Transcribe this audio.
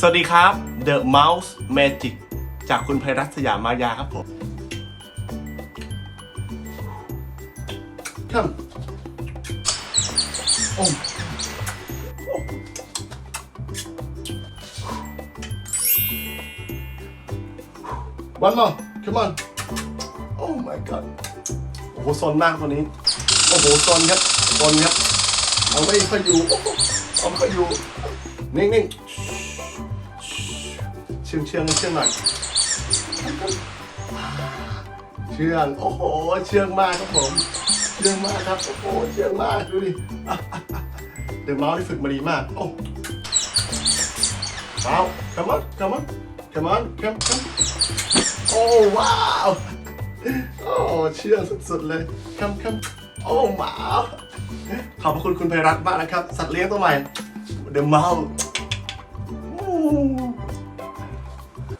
สวัสดีครับ The Mouse Magic จากคุณไพรัตสยามมายาครับผม Come. Oh. One more. Come on. Oh my god. โอ้โหซนมากตัวนี้ โอ้โหซนครับซนครับ เอาไม่ค่อยอยู่อ้โหเอาไม่ค่อยอยู่ นิ่งๆ ชื่องเชื่องเชื่องหน่อยเชื่องโอ้โหเชื่องมากครับผมเชื่องมากครับโอ้โหเชื่องมากดูดิเดอะเมาส์ที่ฝึกมาดีมากโอ้ว้าว come on come on come on come come โอ้ว้าวโอ้เชื่องสุดๆเลย come come โอ้ว้าวขอบพระคุณคุณไพรัตน์มากนะครับ สัตว์เลี้ยงตัวใหม่เดอะเมาส์